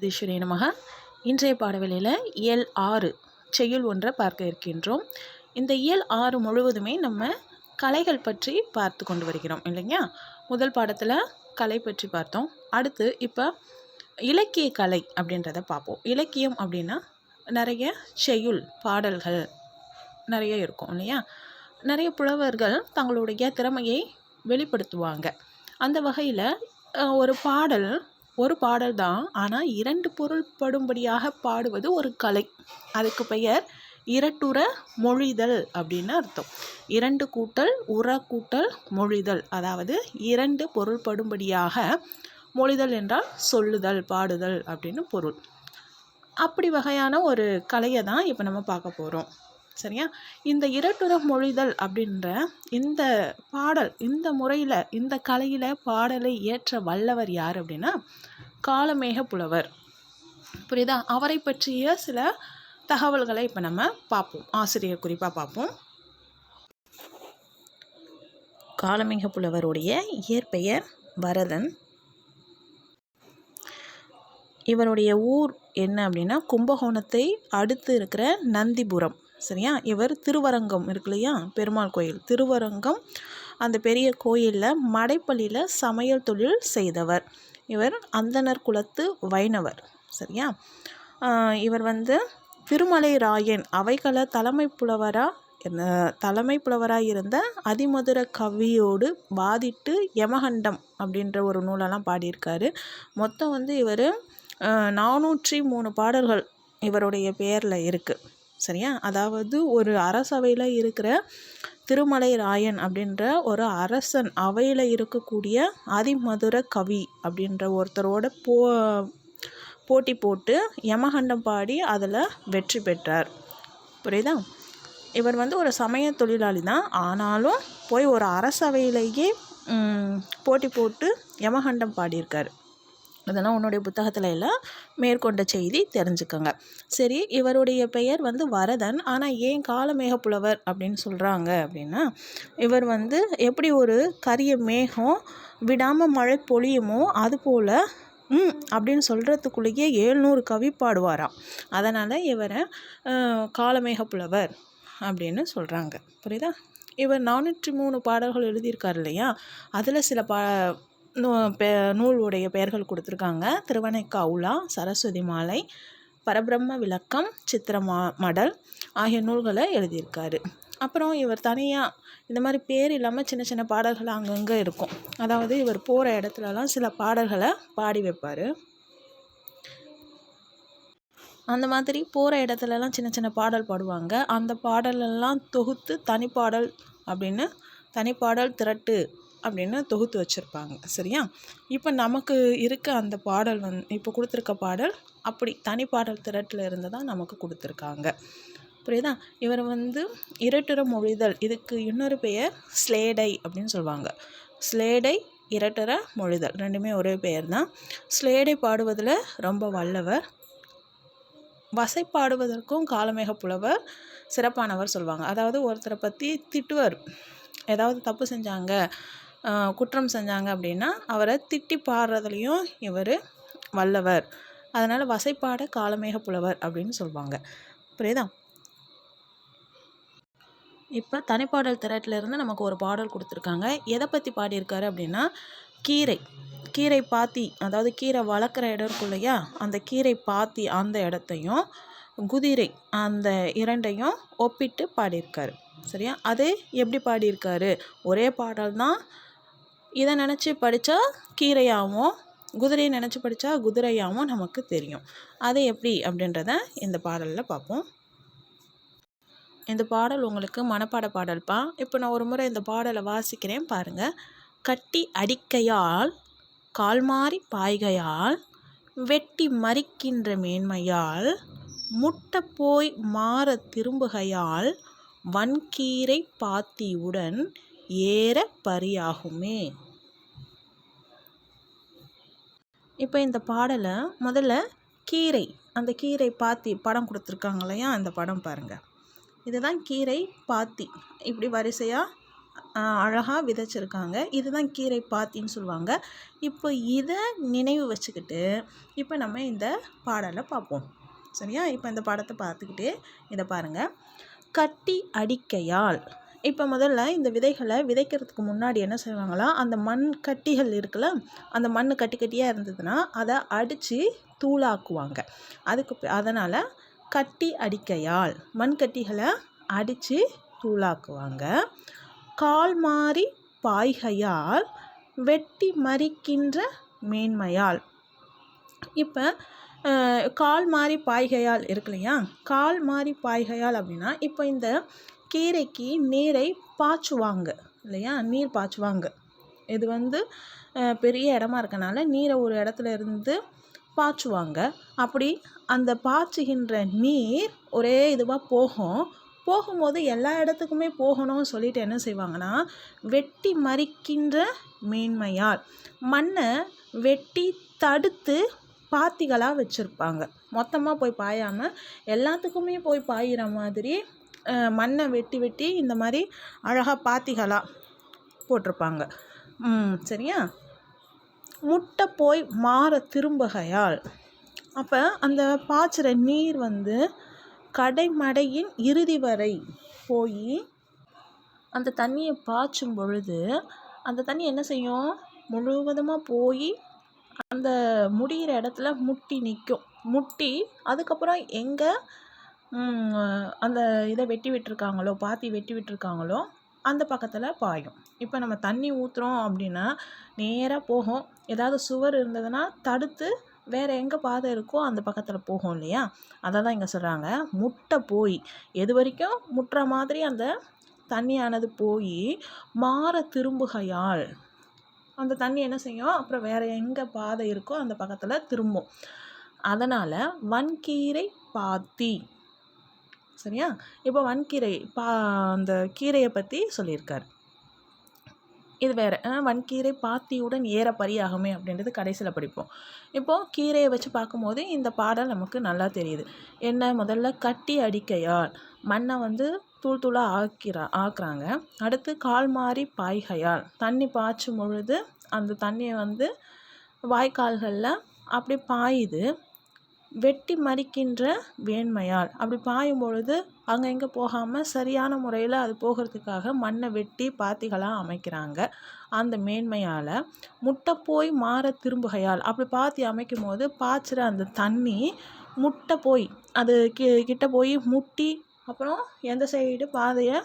ஜெகதீஸ்வரி நமக. இன்றைய பாடவெளியில் இயல் ஆறு செய்யுள் ஒன்றை பார்க்க இருக்கின்றோம். இந்த இயல் ஆறு முழுவதுமே நம்ம கலைகள் பற்றி பார்த்து கொண்டு வருகிறோம் இல்லைங்களா முதல் பாடத்தில் கலை பற்றி பார்த்தோம். அடுத்து இப்போ இலக்கிய கலை அப்படின்றத பார்ப்போம். இலக்கியம் அப்படின்னா நிறைய செய்யுள் பாடல்கள் நிறைய இருக்கும் இல்லையா? நிறைய புலவர்கள் தங்களுடைய திறமையை வெளிப்படுத்துவாங்க. அந்த வகையில் ஒரு பாடல் ஒரு பாடல் தான் ஆனால் இரண்டு பொருள்படும்படியாக பாடுவது ஒரு கலை. அதுக்கு பெயர் இரட்டுற மொழிதல் அப்படின்னு அர்த்தம். இரண்டு கூட்டல் உர கூட்டல் மொழிதல். அதாவது இரண்டு பொருள்படும்படியாக மொழிதல் என்றால் சொல்லுதல் பாடுதல் அப்படின்னு பொருள். அப்படி வகையான ஒரு கலையை தான் இப்போ நம்ம பார்க்க போகிறோம் சரியா? இந்த இரட்டுற மொழிதல் அப்படின்ற இந்த பாடல் இந்த முறையில் இந்த கலையில் பாடலை ஏற்ற வல்லவர் யார் அப்படின்னா காலமேக புலவர். புரியுதா? அவரை பற்றிய சில தகவல்களை இப்போ நம்ம பார்ப்போம். ஆசிரியர் குறிப்பாக பார்ப்போம். காலமேக புலவருடைய இயற்பெயர் வரதன். இவருடைய ஊர் என்ன அப்படின்னா கும்பகோணத்தை அடுத்து இருக்கிற நந்திபுரம். சரியா? இவர் திருவரங்கம் இருக்கு இல்லையா? பெருமாள் கோயில். திருவரங்கம் அந்த பெரிய கோயிலில் மடைப்பள்ளியில் சமையல் தொழில் செய்தவர். இவர் அந்தனர் குலத்து வைணவர். சரியா? இவர் வந்து திருமலை ராயன் அவைகள தலைமை புலவராக தலைமை புலவராக இருந்த அதிமதுர கவியோடு பாதிட்டு யமகண்டம் அப்படின்ற ஒரு நூலெல்லாம் பாடியிருக்காரு. மொத்தம் வந்து இவர் நானூற்றி மூணு பாடல்கள் இவருடைய பெயரில் இருக்குது சரியா? அதாவது ஒரு அரசவையில் இருக்கிற திருமலை ராயன் அப்படின்ற ஒரு அரசன் அவையில் இருக்கக்கூடிய அதிமதுர கவி அப்படின்ற ஒருத்தரோட போ போட்டி போட்டு யமகண்டம் பாடி அதில் வெற்றி பெற்றார். புரியுதா? இவர் வந்து ஒரு சமய தொழிலாளி தான். ஆனாலும் போய் ஒரு அரசவையிலேயே போட்டி போட்டு யமகண்டம் பாடியிருக்கார். அதெல்லாம் உன்னுடைய புத்தகத்தில் எல்லாம் மேற்கொண்ட செய்தி தெரிஞ்சுக்கோங்க. சரி இவருடைய பெயர் வந்து வரதன். ஆனால் ஏன் காலமேக புலவர் அப்படின்னு சொல்கிறாங்க அப்படின்னா இவர் வந்து எப்படி ஒரு கரிய மேகம் விடாமல் மழை பொழியுமோ அதுபோல் ம் அப்படின்னு சொல்கிறதுக்குள்ளேயே ஏழ்நூறு கவி பாடுவாராம். அதனால் இவரை காலமேக புலவர் அப்படின்னு சொல்கிறாங்க புரியுதா? இவர் நானூற்றி மூணு பாடல்கள் எழுதியிருக்கார் இல்லையா? அதில் சில பா நூ பெ நூலுடைய பெயர்கள் கொடுத்துருக்காங்க. திருவனைக்காவுலா சரஸ்வதி மாலை பரபிரம்ம விளக்கம் சித்திரமா மடல் ஆகிய நூல்களை எழுதியிருக்காரு. அப்புறம் இவர் தனியாக இந்த மாதிரி பேர் இல்லாமல் சின்ன சின்ன பாடல்கள் அங்கங்கே இருக்கும். அதாவது இவர் போகிற இடத்துலலாம் சில பாடல்களை பாடி வைப்பார். அந்த மாதிரி போகிற இடத்துலலாம் சின்ன சின்ன பாடல் பாடுவாங்க. அந்த பாடலெல்லாம் தொகுத்து தனிப்பாடல் அப்படின்னு தனிப்பாடல் திரட்டு அப்படின்னு தொகுத்து வச்சுருப்பாங்க. சரியா? இப்போ நமக்கு இருக்க அந்த பாடல் வந் இப்போ கொடுத்துருக்க பாடல் அப்படி தனி பாடல் திரட்டில் இருந்து தான் நமக்கு கொடுத்துருக்காங்க. புரியுதா? இவர் வந்து இரட்டுற மொழிதல் இதுக்கு இன்னொரு பெயர் ஸ்லேடை அப்படின்னு சொல்லுவாங்க. ஸ்லேடை இரட்டர மொழிதல் ரெண்டுமே ஒரே பெயர் தான். ஸ்லேடை பாடுவதில் ரொம்ப வல்லவர். வசை பாடுவதற்கும் காலமேக புலவர் சிறப்பானவர் சொல்லுவாங்க. அதாவது ஒருத்தரை பற்றி திட்டுவர். ஏதாவது தப்பு செஞ்சாங்க குற்றம் செஞ்சாங்க அப்படின்னா அவரை திட்டி பாடுறதுலையும் இவர் வல்லவர். அதனால் வசைப்பாட காலமேக புலவர் அப்படின்னு சொல்லுவாங்க புரியுதா? இப்போ தனிப்பாடல் திரட்டிலிருந்து நமக்கு ஒரு பாடல் கொடுத்துருக்காங்க. எதை பற்றி பாடியிருக்காரு அப்படின்னா கீரை. கீரை பாத்தி அதாவது கீரை வளர்க்குற இடம் இருக்கும் இல்லையா? அந்த கீரை பாத்தி அந்த இடத்தையும் குதிரை அந்த இரண்டையும் ஒப்பிட்டு பாடியிருக்காரு. சரியா? அது எப்படி பாடியிருக்காரு? ஒரே பாடல் தான் இதை நினச்சி படித்தா கீரையாகவும் குதிரையை நினச்சி படித்தா குதிரையாகவும் நமக்கு தெரியும். அது எப்படி அப்படின்றத இந்த பாடலில் பார்ப்போம். இந்த பாடல் உங்களுக்கு மனப்பாட பாடல்ப்பா இப்போ நான் ஒரு முறை இந்த பாடலை வாசிக்கிறேன் பாருங்கள் கட்டி அடிக்கையால் கால்மாறி பாய்கையால் வெட்டி மறிக்கின்ற மேன்மையால் முட்டை போய் மாற திரும்புகையால் வன்கீரை பாத்தியுடன் ஏற பரியாகுமே இப்போ இந்த பாடலை முதல்ல கீரை அந்த கீரை பாத்தி படம் கொடுத்துருக்காங்க இல்லையா? அந்த படம் பாருங்கள் இதுதான் கீரை பாத்தி. இப்படி வரிசையாக அழகாக விதைச்சிருக்காங்க. இதுதான் கீரை பாத்தின்னு சொல்லுவாங்க. இப்போ இதை நினைவு வச்சுக்கிட்டு இப்போ நம்ம இந்த பாடலை பார்ப்போம். சரியா? இப்போ இந்த படத்தை பார்த்துக்கிட்டு இதை பாருங்கள் கட்டி அடிக்கையால் இப்போ முதல்ல இந்த விதைகளை விதைக்கிறதுக்கு முன்னாடி என்ன செய்வாங்களா? அந்த மண் கட்டிகள் இருக்குல்ல அந்த மண் கட்டி கட்டியாக இருந்ததுன்னா அதை அடித்து தூளாக்குவாங்க. அதுக்கு அதனால் கட்டி அடிக்கையால் மண் கட்டிகளை அடித்து தூளாக்குவாங்க. கால் மாறி பாய்கையால் வெட்டி மறிக்கின்ற மேன்மையால். இப்போ கால் மாறி பாய்கையால் இருக்கு இல்லையா? கால் மாறி பாய்கையால் அப்படின்னா இப்போ இந்த கீரைக்கு நீரை பாய்ச்சுவாங்க இல்லையா? நீர் பாய்ச்சுவாங்க. இது வந்து பெரிய இடமா இருக்கனால நீரை ஒரு இடத்துல இருந்து பாய்ச்சுவாங்க. அப்படி அந்த பாய்ச்சுகின்ற நீர் ஒரே இதுவாக போகும். போகும்போது எல்லா இடத்துக்குமே போகணும்னு சொல்லிட்டு என்ன செய்வாங்கன்னா வெட்டி மறிக்கின்ற மேன்மையால் மண்ணை வெட்டி தடுத்து பாத்திகளாக வச்சுருப்பாங்க. மொத்தமாக போய் பாயாமல் எல்லாத்துக்குமே போய் பாயிற மாதிரி மண்ணை வெட்டி வெட்டி இந்த மாதிரி அழகாக பாத்திகளாக போட்டிருப்பாங்க. சரியா? முட்டை போய் மாற திரும்பகையால் அப்போ அந்த பாய்ச்சுற நீர் வந்து கடைமடையின் இறுதி வரை போய் அந்த தண்ணியை பாய்ச்சும் பொழுது அந்த தண்ணி என்ன செய்யும்? முழுவதுமாக போய் அந்த முடிகிற இடத்துல முட்டி நிற்கும் முட்டி அதுக்கப்புறம் எங்கே அந்த இதை வெட்டி விட்டுருக்காங்களோ பாத்தி வெட்டி விட்டுருக்காங்களோ அந்த பக்கத்தில் பாயும். இப்போ நம்ம தண்ணி ஊற்றுறோம் அப்படின்னா நேராக போகும். ஏதாவது சுவர் இருந்ததுன்னா தடுத்து வேறு எங்கே பாதை இருக்கோ அந்த பக்கத்தில் போகும் இல்லையா? அதை தான் இங்கே சொல்கிறாங்க முட்டை போய் எது வரைக்கும் முட்டுற மாதிரி அந்த தண்ணியானது போய் மாற திரும்புகையால் அந்த தண்ணி என்ன செய்யும்? அப்புறம் வேறு எங்கே பாதை இருக்கோ அந்த பக்கத்தில் திரும்பும். அதனால் வன்கீரை பாத்தி. சரியா? இப்போ வன்கீரை பா அந்த கீரையை பற்றி சொல்லியிருக்கார். இது வேறு வன்கீரை பாத்தியுடன் ஏற பரியாகுமே அப்படின்றது கடைசியில் படிப்போம். இப்போது கீரையை வச்சு பார்க்கும்போது இந்த பாடல் நமக்கு நல்லா தெரியுது. என்ன முதல்ல கட்டி அடிக்கையால் மண்ணை வந்து தூள் தூளாக ஆக்கிறா ஆக்குறாங்க. அடுத்து கால் மாறி பாய்கையால் தண்ணி பாய்ச்சும் பொழுது அந்த தண்ணியை வந்து வாய்க்கால்களில் அப்படி பாயுது. வெட்டி மறிக்கின்ற வேண்மையால். அப்படி பாயும் பொழுது அங்கே இங்கே போகாமல் சரியான முறையில் அது போகிறதுக்காக மண்ணை வெட்டி பாத்திகளாக அமைக்கிறாங்க. அந்த மேன்மையால் முட்டை போய் மாற திரும்புகையால். அப்படி பாத்தி அமைக்கும் போது பாய்ச்சிற அந்த தண்ணி முட்டை போய் அது கி கிட்ட போய் முட்டி அப்புறம் எந்த சைடு பாதையை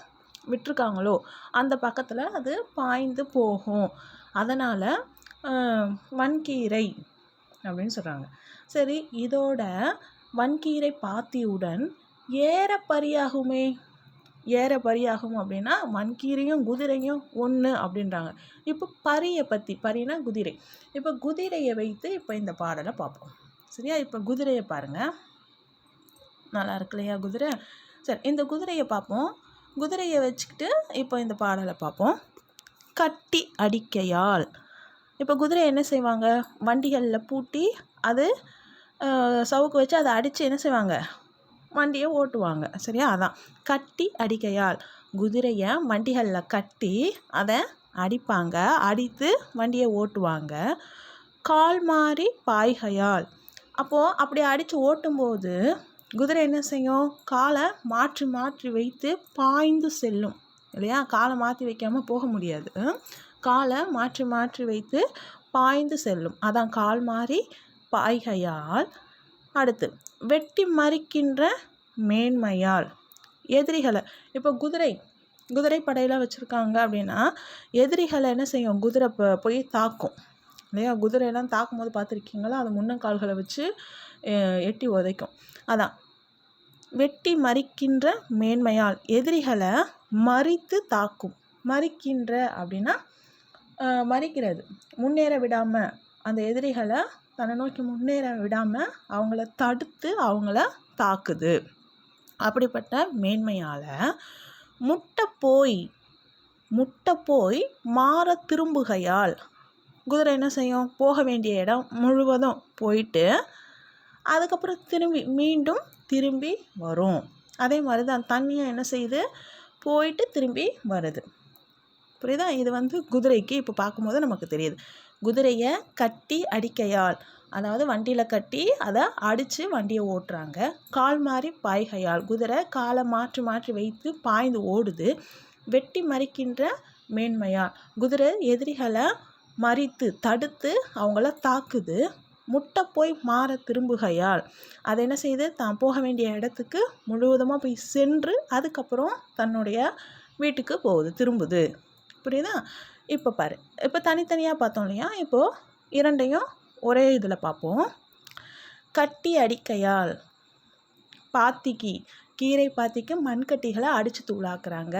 விட்டுருக்காங்களோ அந்த பக்கத்தில் அது பாய்ந்து போகும். அதனால் வன்கீரை அப்படின்னு சொல்கிறாங்க சரி இதோட வன்கீரை பாத்தியுடன் ஏற பரியாகுமே ஏற பரியாகும் அப்படின்னா வன்கீரையும் குதிரையும் ஒன்று அப்படின்றாங்க. இப்போ பரியை பற்றி பரினா குதிரை. இப்போ குதிரையை வைத்து இப்போ இந்த பாடலை பார்ப்போம். சரியா? இப்போ குதிரையை பாருங்கள் நல்லா இருக்கு இல்லையா குதிரை? சரி இந்த குதிரையை பார்ப்போம். குதிரையை வச்சுக்கிட்டு இப்போ இந்த பாடலை பார்ப்போம். கட்டி அடிக்கையால். இப்போ குதிரை என்ன செய்வாங்க? வண்டிகளில் பூட்டி அது சவுக்கு வச்சு அதை அடித்து என்ன செய்வாங்க? வண்டியை ஓட்டுவாங்க. சரியா? அதான். கட்டி அடிக்கையால் குதிரையை வண்டிகளில் கட்டி அதை அடிப்பாங்க. அடித்து வண்டியை ஓட்டுவாங்க. கால் மாறி பாய்கையால். அப்போது அப்படி அடித்து ஓட்டும்போது குதிரை என்ன செய்யும்? காலை மாற்றி மாற்றி வைத்து பாய்ந்து செல்லும். இல்லையா? காலை மாற்றி வைக்காமல் போக முடியாது. காலை மாற்றி மாற்றி வைத்து பாய்ந்து செல்லும். அதான் கால் மாறி பாய்கையால் அடுத்து வெட்டி மறிக்கின்ற மேன்மையால். எதிரிகளை இப்போ குதிரை குதிரை படையெல்லாம் வச்சுருக்காங்க அப்படின்னா எதிரிகளை என்ன செய்யும்? குதிரை போய் தாக்கும். இல்லையா? குதிரையெல்லாம் தாக்கும் போது பார்த்துருக்கீங்களா? அது முன்னங்கால்களை வச்சு எட்டி உதைக்கும். அதான். வெட்டி மறிக்கின்ற மேன்மையால் எதிரிகளை மறித்து தாக்கும். மறிக்கின்ற அப்படின்னா மறிக்கிறது. முன்னேற விடாமல் அந்த எதிரிகளை தன்னை நோக்கி முன்னேற விடாமல் அவங்கள தடுத்து அவங்கள தாக்குது. அப்படிப்பட்ட மேன்மையால் முட்டை போய் முட்டை போய் மாற திரும்புகையால் குதிரை என்ன செய்யும்? போக வேண்டிய இடம் முழுவதும் போயிட்டு அதுக்கப்புறம் திரும்பி மீண்டும் திரும்பி வரும். அதே மாதிரி தான் தண்ணியும் என்ன செய்யுது? போயிட்டு திரும்பி வருது. புரியுதா? இது வந்து குதிரைக்கு இப்போ பார்க்கும்போது நமக்கு தெரியுது. குதிரையை கட்டி அடிக்கையால். அதாவது வண்டியில் கட்டி அதை அடித்து வண்டியை ஓட்டுறாங்க. கால் மாறி பாய்கையால். குதிரை காலை மாற்றி மாற்றி வைத்து பாய்ந்து ஓடுது. வெட்டி மறிக்கின்ற மேன்மையால். குதிரை எதிரிகளை மறித்து தடுத்து அவங்கள தாக்குது. முட்டை போய் மாற திரும்புகையால். அதை என்ன செய்து? தான் போக வேண்டிய இடத்துக்கு முழுவதுமாக போய் சென்று அதுக்கப்புறம் தன்னுடைய வீட்டுக்கு போகுது திரும்புது. புரியுதா? இப்போ பாரு. இப்போ தனித்தனியாக பார்த்தோம் இல்லையா? இப்போது இரண்டையும் ஒரே இதில் பார்ப்போம். கட்டி அடிக்கையால் பாத்திக்கு கீரை பாத்திக்கு மண்கட்டிகளை அடித்து தூளாக்குறாங்க.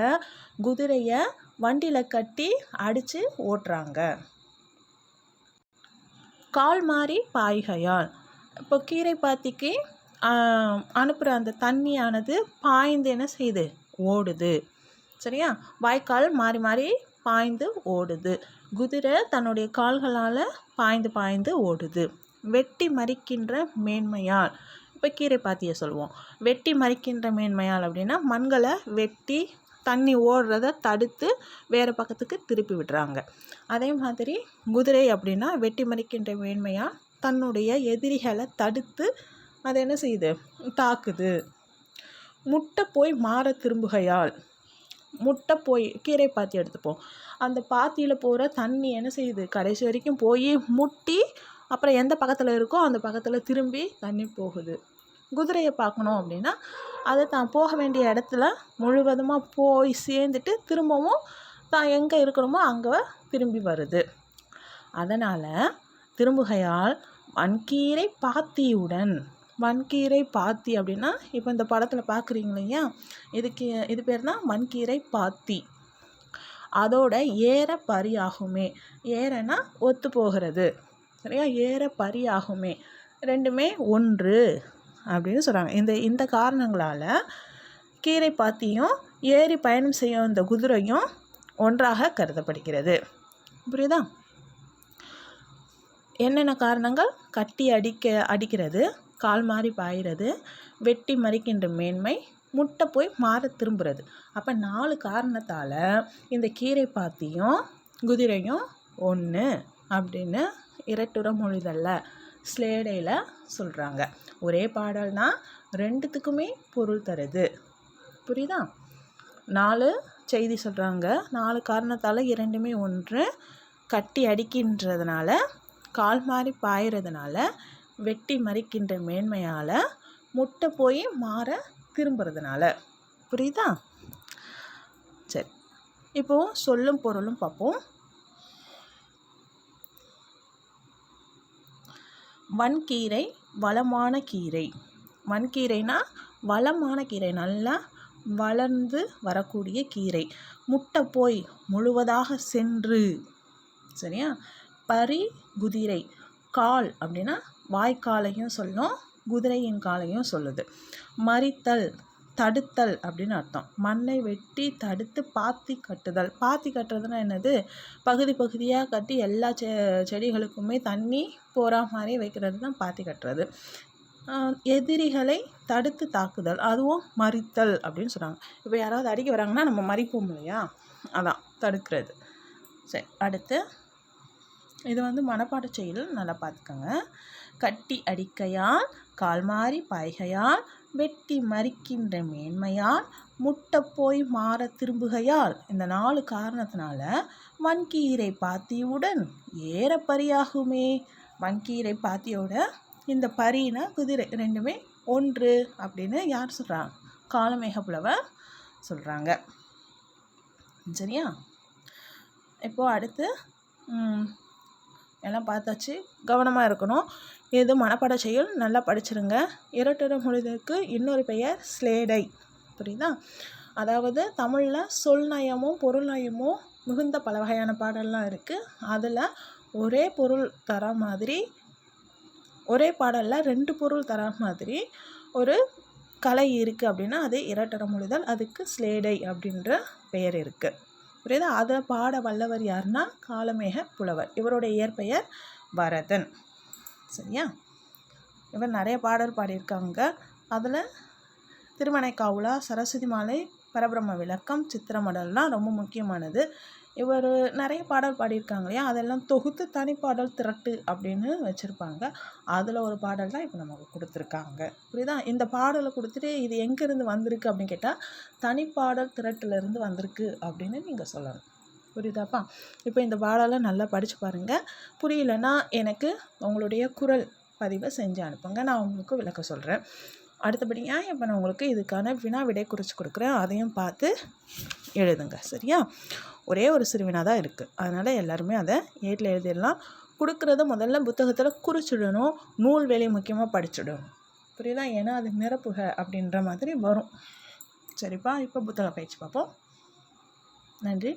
குதிரையை வண்டியில் கட்டி அடித்து ஓட்டுறாங்க. கால் மாறி பாய்கையால். இப்போ கீரை பாத்திக்கு அனுப்புகிற அந்த தண்ணியானது பாய்ந்து என்ன செய்யுது ஓடுது. சரியா? வாய்க்கால் மாறி மாறி பாய்ந்து ஓடுது. குதிரை தன்னுடைய கால்களால் பாய்ந்து பாய்ந்து ஓடுது. வெட்டி மறிக்கின்ற மேன்மையால். இப்போ கீரை பாத்தியை சொல்லுவோம் வெட்டி மறிக்கின்ற மேன்மையால் அப்படின்னா மண்களை வெட்டி தண்ணி ஓடுறத தடுத்து வேறு பக்கத்துக்கு திருப்பி விடுறாங்க. அதே மாதிரி குதிரை அப்படின்னா வெட்டி மறிக்கின்ற மேன்மையால் தன்னுடைய எதிரிகளை தடுத்து அதை என்ன செய்யுது? தாக்குது. முட்டை போய் மாற திரும்புகையால் முட்டை போய் கீரை பாத்தி எடுத்துப்போம். அந்த பாத்தியில் போகிற தண்ணி என்ன செய்யுது? கடைசி வரைக்கும் போய் முட்டி அப்புறம் எந்த பக்கத்தில் இருக்கோ அந்த பக்கத்தில் திரும்பி தண்ணி போகுது. குதிரையை பார்க்கணும் அப்படின்னா அதை தான் போக வேண்டிய இடத்துல முழுவதுமாக போய் சேர்ந்துட்டு திரும்பவும் தான் எங்கே இருக்கணுமோ அங்கே திரும்பி வருது. அதனால் திரும்புகையால் மண்கீரை பாத்தியுடன் வன்கீரை பாத்தி அப்படின்னா இப்போ இந்த படத்தில் பார்க்குறீங்க இல்லையா? இதுக்கு இது பேர் தான் வன்கீரை பாத்தி. அதோட ஏற பரியாகுமே ஏறனா ஒத்து போகிறது. சரியா? ஏற பரியாகுமே ரெண்டுமே ஒன்று அப்படின்னு சொல்கிறாங்க இந்த இந்த காரணங்களால் கீரை பாத்தியும் ஏறி பயணம் செய்யும் இந்த குதிரையும் ஒன்றாக கருதப்படுகிறது. புரியுதா? என்னென்ன காரணங்கள்? கட்டி அடிக்க அடிக்கிறது. கால் மாறி பாயிறது வெட்டி மறிக்கின்ற மேன்மை முட்டை போய் மாற திரும்புறது. அப்போ நாலு காரணத்தால் இந்த கீரை பாத்தியும் குதிரையும் ஒன்று அப்படின்னு இரட்டுற மொழிதல்ல ஸ்லேடையில் சொல்கிறாங்க ஒரே பாடல்னா ரெண்டுத்துக்குமே பொருள் தருது. புரியுதா? நாலு செய்தி சொல்கிறாங்க நாலு காரணத்தால் இரண்டுமே ஒன்று. கட்டி அடிக்கின்றதுனால கால் மாறி பாயிறதுனால வெட்டி மறிக்கின்ற மேன்மையால் முட்டை போய் மாற திரும்புறதுனால. புரியுதா? சரி. இப்போது சொல்லும் பொருளும் பார்ப்போம். வன்கீரை வளமான கீரை. வன்கீரைனா வளமான கீரை நல்லா வளர்ந்து வரக்கூடிய கீரை. முட்டை போய் முழுவதாக சென்று. சரியா? பரி குதிரை கால் அப்படின்னா வாய்க்காலையும் சொல்லும் குதிரையின் காலையும் சொல்லுது. மறித்தல் தடுத்தல் அப்படின்னு அர்த்தம். மண்ணை வெட்டி தடுத்து பாத்தி கட்டுதல். பாத்தி கட்டுறதுன்னா என்னது? பகுதி பகுதியாக கட்டி எல்லா செ செடிகளுக்குமே தண்ணி போகிற மாதிரி வைக்கிறது தான் பாத்தி கட்டுறது. எதிரிகளை தடுத்து தாக்குதல். அதுவும் மறித்தல் அப்படின்னு சொல்கிறாங்க இப்போ யாராவது அடிக்க வராங்கன்னா நம்ம மறிப்போம் இல்லையா? அதான் தடுக்கிறது. சரி அடுத்து இது வந்து மனப்பாட செயல் நல்லா பார்த்துக்கோங்க. கட்டி அடிக்கையால் கால் மாறி பாய்கையால் வெட்டி மறிக்கின்ற மேன்மையால் முட்டை போய் மாற திரும்புகையால் இந்த நாலு காரணத்தினால வன்கீரை பாத்தியுடன் ஏற பரியாகுமே. வன்கீரை பாத்தியோட இந்த பரினா குதிரை ரெண்டுமே ஒன்று அப்படின்னு யார் சொல்கிறாங்க காலமேக புலவர் சொல்கிறாங்க சரியா? இப்போது அடுத்து எல்லாம் பார்த்தாச்சு. கவனமாக இருக்கணும். இது மனப்பாட செயல் நல்லா படிச்சிருங்க. இரட்டிட மொழிதற்கு இன்னொரு பெயர் ஸ்லேடை புரியுதா? அதாவது தமிழில் சொல் நயமும் பொருள் நயமும் மிகுந்த பல வகையான பாடல்லாம் இருக்குது அதில் ஒரே பொருள் தர மாதிரி ஒரே பாடலில் ரெண்டு பொருள் தர மாதிரி ஒரு கலை இருக்குது அப்படின்னா அது இரட்டர மொழிதல் அதுக்கு ஸ்லேடை அப்படின்ற பெயர் இருக்குது புரியுதா? அதை பாட வல்லவர் யாருன்னா காலமேக புலவர். இவருடைய இயற்பெயர் பரதன். சரியா? இவர் நிறைய பாடல் பாடியிருக்காங்க. அதில் திருமணைக்காவுலா சரஸ்வதி மாலை பரபிரம்ம விளக்கம் சித்திரமடல்லாம் ரொம்ப முக்கியமானது. இவர் நிறைய பாடல் பாடியிருக்காங்க இல்லையா? அதெல்லாம் தொகுத்து தனிப்பாடல் திரட்டு அப்படின்னு வச்சுருப்பாங்க. அதில் ஒரு பாடல் தான் இப்போ நமக்கு கொடுத்துருக்காங்க. புரியுதா? இந்த பாடலை கொடுத்துட்டு இது எங்கேருந்து வந்திருக்கு அப்படின்னு கேட்டால் தனிப்பாடல் திரட்டுலேருந்து வந்திருக்கு அப்படின்னு நீங்கள் சொல்லணும். புரியுதாப்பா? இப்போ இந்த பாடலை நல்லா படித்து பாருங்கள் புரியலன்னா எனக்கு உங்களுடைய குரல் பதிவை செஞ்சு அனுப்புங்க. நான் உங்களுக்கு விளக்க சொல்கிறேன் அடுத்தபடியாக இப்போ நான் உங்களுக்கு இதுக்கான வினா விடை குறித்து கொடுக்குறேன். அதையும் பார்த்து எழுதுங்க. சரியா? ஒரே ஒரு சிறுவினா தான் இருக்குது அதனால் எல்லாருமே அதை எயிட்டில் எழுதிடலாம். கொடுக்குறத முதல்ல புத்தகத்தில் குறிச்சிடணும். நூல் வேலை முக்கியமாக படிச்சிடணும். புரியுதா? ஏன்னா அது நிரப்புக அப்படின்ற மாதிரி வரும். சரிப்பா இப்போ புத்தக பயிற்சி பார்ப்போம். நன்றி.